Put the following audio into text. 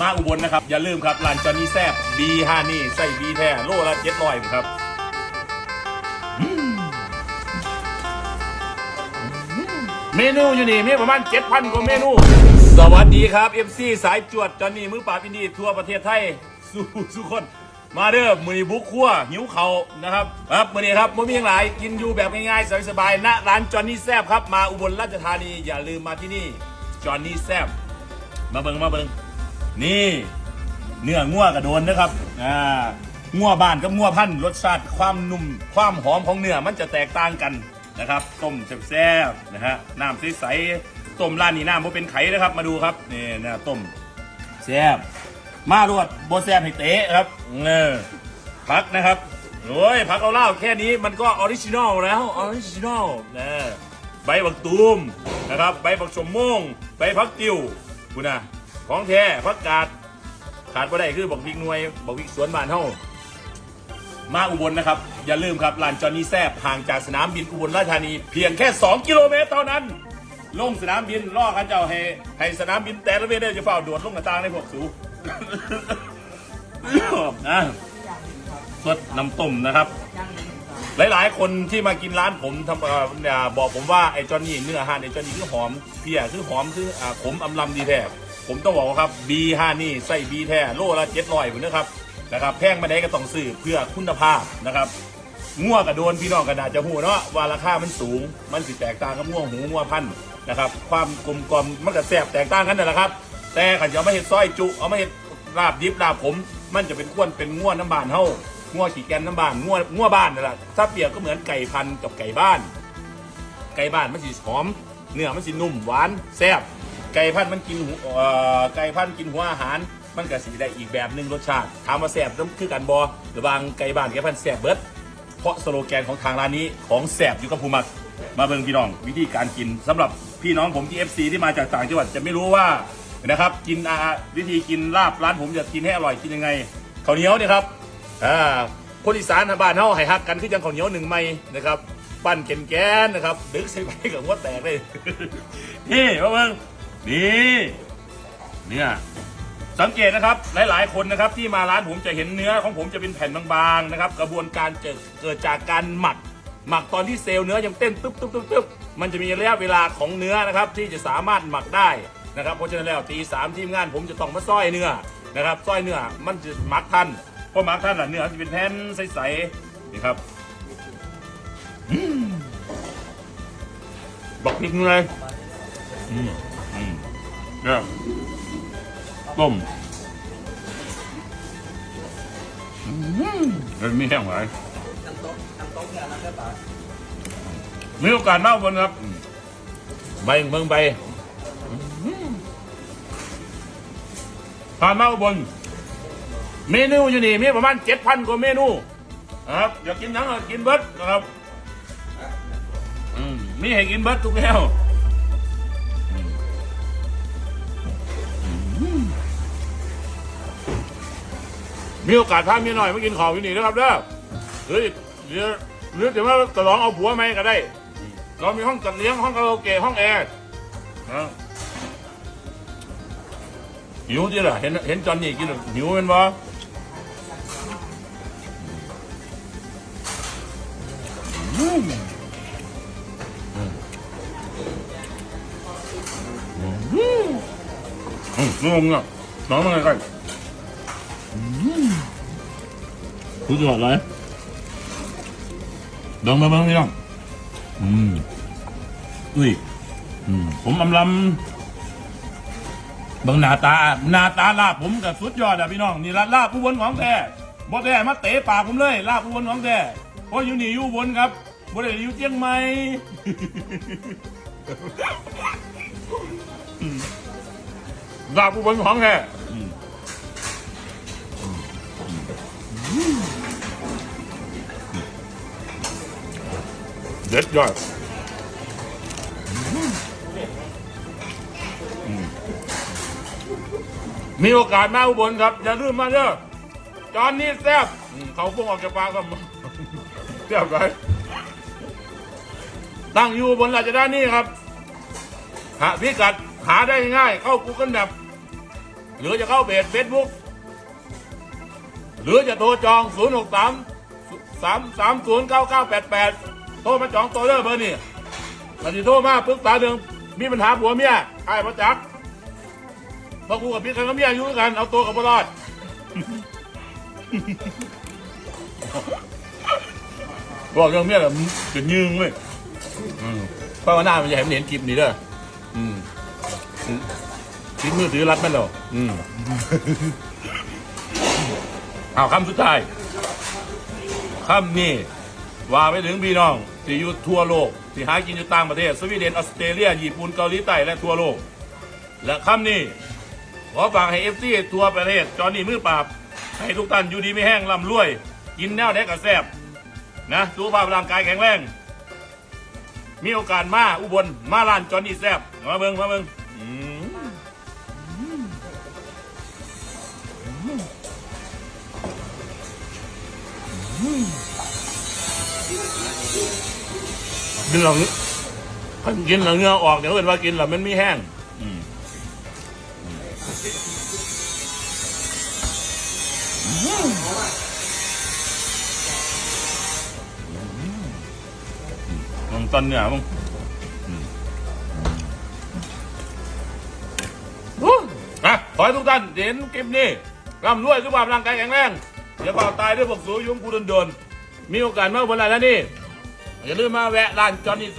มาอุบลนะครับ อย่าลืมครับร้านจอนี่แซบบีฮานี่ใส่บีแท้โลละเจ็ดร้อยครับเมนูอยู่นี่มีประมาณ7,000กว่าเมนู สวัสดีครับ MC สายจวดจอนี่มือปราบอินดีทั่วประเทศไทยสู้สู้คน มาเด้อมือบุกครัวหิวเขานะครับ ครับมือนี้ครับมือมีอย่างไรกินอยู่แบบง่ายๆสบายๆณร้านจอนี่แซบครับมาอุบลราชธานีอย่าลืมมาที่นี่จอนี่แซบมาเบิงมาเบิง นี่ เนื้องัวกระโดนนะครับอ่างัวบ้านกับงัวพันธุ์รสชาติความนุ่มความหอมของเนื้อมันจะแตกต่างกันนะครับต้มแซ่บๆนะฮะน้ำใสๆต้มร้านนี้น้ำบ่เป็นไข่นะครับ มาดูครับนี่นะต้มแซ่บมาลวดโบแซ่บให้เตะครับเออพักนะครับโอ้ยพักเอาเล้าแค่นี้มันก็ออริจินอลแล้วออริจินอลนะใบบักตูมนะครับใบบักสมโมงใบพักติวคุณนะ ของแท้พักกาดขาดบ่ได้คือบอกพริกหน่วยบอกพริกสวนบ้านเฮามาอุบลนะครับ อย่าลืมครับร้านจอนี่แซบห่างจากสนามบินอุบลราชธานี เพียงแค่ 2 กิโลเมตรเท่านั้น ลงสนามบินล่อกันเจ้าให้ให้สนามบินแต่ละเวทได้จะเฝ้าโดดลงกระตางในพวกสูนะสดน้ำต้มนะครับหลายๆ คนที่มากินร้านผมทำเนี่ยบอกผมว่าไอ้จอนนี่เนื้ออาหารไอ้จอนนี่คือหอมเพียคือหอมคืออ่าขมอำลำดีแท้ ผมต้องบอกครับบีฮานี่ใส่บีแท้โลละเจ็ดร้อยผมนะครับนะครับแพงมาได้ก็ต้องซื้อเพื่อคุณภาพนะครับง่วกับโดนพี่น้องกันอาจจะหูเนาะว่าราคามันสูง มันสิแตกต่างกับง่วหูง่วพันนะครับ ความกลมกลอมมันก็แสบแตกต่างกันนั่นแหละครับ แต่ขันจะเอามาเห็ดซอยจุ เอาไมาเห็ดลาบดิบลาบผม มันจะเป็นข้วนเป็นง่วน้ำบานเฮาง่วขี่แกนน้ำบานง่วง่วบ้านนั่นแหละถ้าเปรียบก็เหมือนไก่พันกับไก่บ้าน ไก่บ้านมันสีหอมเนื้อมันสีนุ่มหวานแซ่บ ไก่พันธุ์มันกินหัวเอ่อไก่พันธุ์กินหัวอาหาร มันก็สีได้อีกแบบหนึ่งรสชาติถามว่าแซ่บต้องคือกันบอระหว่างไก่บ้านไก่พันธุ์แซ่บเบิดเพราะสโลแกนของทางร้านนี้ของแซ่บอยู่กับผู้มักมาเบิ่งพี่น้องวิธีการกินสำหรับพี่น้องผมที่ FC ที่มาจากต่างจังหวัดจะไม่รู้ว่านะครับกินอาวิธีกินลาบร้านผมจะกินให้อร่อยกินยังไงข้าวเหนียวเนี่ยครับอ่าคนอีสานบ้านเฮาให้ฮักกันคือจังข้าวเหนียวหนึ่งไม้นะครับ ปั้นแกนแกนๆนะครับดึกใส่ไปกับหัวแตกเลย นี่มาเบิ่ง นี่เนี่ยสังเกตนะครับหลาย ๆ คนนะครับที่มาร้านผมจะเห็นเนื้อของผมจะเป็นแผ่นบางๆนะครับ กระบวนการเกิดเกิดจากการหมัก หมักตอนที่เซลล์เนื้อยังเต้นตึ๊บตึ๊บตึ๊บตึ๊บมันจะมีระยะเวลาของเนื้อนะครับ ที่จะสามารถหมักได้นะครับเพราะฉะนั้นแล้วตีสามทีมงานผมจะต้องมาซ้อยเนื้อนะครับซ้อยเนื้อมันจะหมักทันเพราะหมักทันอะเนื้อจะเป็นแผ่นใสๆนี่ครับอืมบักพริกเลยอืม เนี่ยต้มอืมมันมีแห้งไหลมีโอกาสมากบนครับ ใบเมืองใบผ่านมาอุบลเมนูอยู่นี่มีประมาณเจ็ดพันกว่าเมนูนะครับอยากกินหยังก็กินเบิร์ดนะครับอืมมีให้กินเบิร์ดทุกแนว มีโอกาสพาเมียหน่อยมากินของอยู่นี่นะครับเด้อหรือหรือหรือจะว่าจะลองเอาผัวไหมก็ได้ เรามีห้องจัดเลี้ยงห้องคาราโอเกะห้องแอร์นะหิวจีล่ะเห็นเห็นจอนนี่กินแล้วหิวเป็นบ่อืมอืมอืมอืมงงอะน้องมาไงกันอืม รู้จักอะไรดองมาบ้างนี่น้องอืมอุ้ยอืมผมอำลำเบางหน้าตาหน้าตาลาบผมกับสุดยอดอะพี่น้องนี่ละลาบผู้บนของแท้บ่แท้มาเตะปากผมเลย ลาบผู้บนของแท้เพราะอยู่นี่อยู่บนครับบ่ได้อยู่เจียงใหม่ลาบผู้บนของแท้ เด็ดยอดมีโอกาสมาอุบลครับ อย่าลืมมาเด้อจอนนี่แซ่บเขาพุ่งออกจากปากก็แซ่บไปตั้งอยู่บนราชดานี่ครับ หาพิกัดหาได้ง่าย เข้ากูเกิลแบบหรือจะเข้าเพจเฟซบุ๊กหรือจะโทรจอง 0 6 3 3 3 0 9 9 8 8 ทรมาจองตัวเด้อเบอร์นี่มันจะโทรมาปรึกษาเรื่องมีปัญหาผัวเมียไอ้ประจักษ์พอกูกับพี่กันกับเมียอยู่ด้วยกัน เอาตัวกับบรอด บอกเรื่องเมียแบบจะยืงเว้ยอืมเพราะว่าหน้ามันจะเห็นเห็นคลิปนี้เด้ออืมทิ้งมือถือรัดมันหรออืมเอาคำสุดท้ายคำนี้ ว่าไปถึงพี่น้องที่อยู่ทั่วโลกที่หากินอยู่ต่างประเทศสวีเดนออสเตรเลียญี่ปุ่นเกาหลีใต้และทั่วโลก และคำนี้ขอฝากให้เอฟซีทั่วประเทศจอนี่มือปราบ ให้ทุกท่านอยู่ดีไม่แห้งร่ำรวย กินแนวแดกกับแซบนะสุขภาพร่างกายแข็งแรง มีโอกาสมาอุบลมาร้านจอนี่แซบมาเบิงมาเบิงอืม กินหลังกินหลังเงือออกเดี๋ยวเกิดว่ากินแล้วมันไม่แห้งอืมมึงต้นเนี่ยมึงอืมอู้อะขอให้ทุกท่านเห็นคลิปนี้ร่ำรวยสุขภาพร่างกายแข็งแรงอย่าเปล่าตายด้วยพวกสูยุ่งกูโดนๆมีโอกาสมาวันไหนแล้วนี่ อย่าลืมมาแวะร้านจอห์นนี่